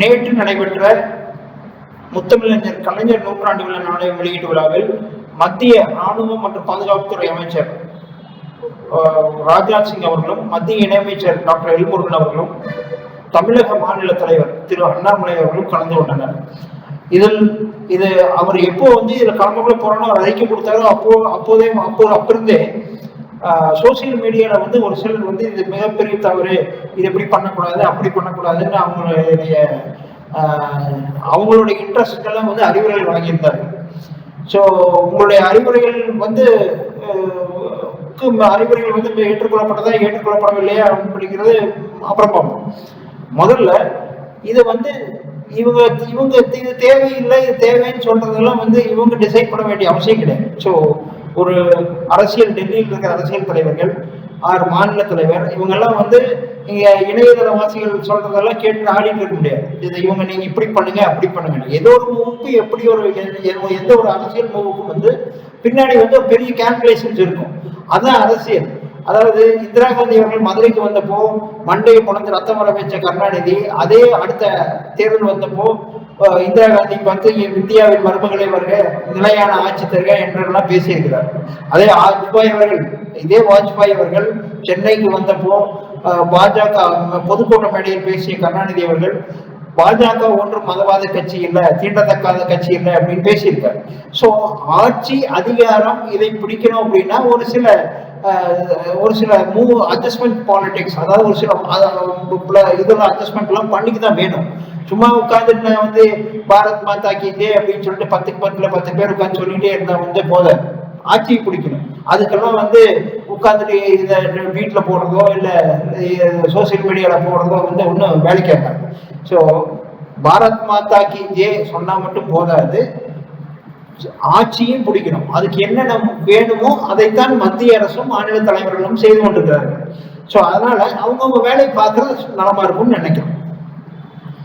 நேற்று நடைபெற்ற முத்தமிழறிஞர் கலைஞர் நூற்றாண்டு விழா நாணய வெளியீட்டு விழாவில் மத்திய ராணுவம் மற்றும் பாதுகாப்புத்துறை அமைச்சர் ராஜ்நாத் சிங் அவர்களும் மத்திய இணையமைச்சர் டாக்டர் எல்முருகன் அவர்களும் தமிழக மாநில தலைவர் திரு அண்ணாமலை அவர்களும் கலந்து கொண்டனர். இதில் இது அவர் எப்போ வந்து இதில் கலந்து கொள்ள போறோம்னு அவர் அறிக்கை கொடுத்தாரோ அப்போ அப்போதே அப்போ அப்பிருந்தே சோசியல் மீடியாவில் வந்து ஒரு சிலர் வந்து இது மிகப்பெரிய தவறு இது இப்படி பண்ணக்கூடாது அப்படி பண்ணக்கூடாதுன்னு அவங்களுடைய அவங்களுடைய இன்ட்ரெஸ்ட் எல்லாம் வந்து அறிவுரைகள் வழங்கியிருந்தாரு. ஸோ உங்களுடைய அறிவுரைகள் வந்து அறிவுரைகள் வந்து ஏற்றுக்கொள்ளப்பட்டதா ஏற்றுக்கொள்ளப்படவில்லையா அப்படிங்கிறது அப்புறம் பார்ப்போம். முதல்ல இது வந்து இவங்க இவங்க இது தேவையில்லை இது தேவைன்னு சொல்றதெல்லாம் வந்து இவங்க டிசைட் பண்ண வேண்டிய அவசியம் கிடையாது. ஸோ ஒரு அரசியல் டெல்லியில் இருக்கிற அரசியல் தலைவர்கள் ஆறு மாநில தலைவர் இவங்கெல்லாம் வந்து இங்க இணையதளவாசிகள் சொல்றதெல்லாம் கேட்டு ஆடிட்டு இருக்க முடியாது. இதை இவங்க நீங்க இப்படி பண்ணுங்க அப்படி பண்ணுங்க. ஏதோ ஒரு மூவுக்கு எப்படி ஒரு எந்த ஒரு அரசியல் மூவுக்கும் வந்து பின்னாடி வந்து பெரிய கேல்குலேஷன்ஸ் இருக்கும். அதான் அரசியல். அதாவது இந்திரா காந்தி அவர்கள் மதுரைக்கு வந்தப்போ மண்டையை பொழந்து ரத்தம் வர வச்ச கருணாநிதி அதே அடுத்த தேர்தல் வந்தப்போ இந்திரா காந்தி பார்த்து இந்தியாவின் மருமகளை வருக நிலையான ஆட்சி தருக என்றெல்லாம் பேசியிருக்கிறார். அதே வாஜ்பாய் அவர்கள் இதே வாஜ்பாய் அவர்கள் சென்னைக்கு வந்தப்போ பாஜக பொதுக்கூட்ட மேடையில் பேசிய கருணாநிதி அவர்கள் பாஜக ஒன்றும் மதவாத கட்சி இல்லை தீண்டத்தக்காத கட்சி இல்லை அப்படின்னு பேசியிருக்காரு. ஸோ ஆட்சி அதிகாரம் இதை பிடிக்கணும் அப்படின்னா ஒரு சில ஒரு சில மூவ் அட்ஜஸ்ட்மெண்ட் பாலிடிக்ஸ் அதாவது ஒரு சில இதெல்லாம் அட்ஜஸ்ட்மெண்ட்லாம் பண்ணிக்கு தான் வேணும். சும்மா உட்காந்துட்டு வந்து பாரத் மாதா கீதே அப்படின்னு சொல்லிட்டு பத்துக்கு பத்துல பத்து பேர் உட்காந்து சொல்லிட்டே இருந்தா வந்து போத ஆட்சியை பிடிக்கணும். அதுக்கெல்லாம் வந்து உட்காந்துட்டு இதை வீட்டில் போடுறதோ இல்லை சோசியல் மீடியாவில் போடுறதோ வந்து ஒன்றும் வேலைக்கு ஆகாது ஸோ பாரத் மாதா கி ஜே சொன்னால் மட்டும் போதாது. ஆட்சியும் பிடிக்கணும். அதுக்கு என்னென்ன வேணுமோ அதைத்தான் மத்திய அரசும் மாநில தலைவர்களும் செய்து கொண்டிருக்கிறார்கள். ஸோ அதனால அவங்கவுங்க வேலையை பார்க்கறது நலமா இருக்கும்னு நினைக்கிறோம்.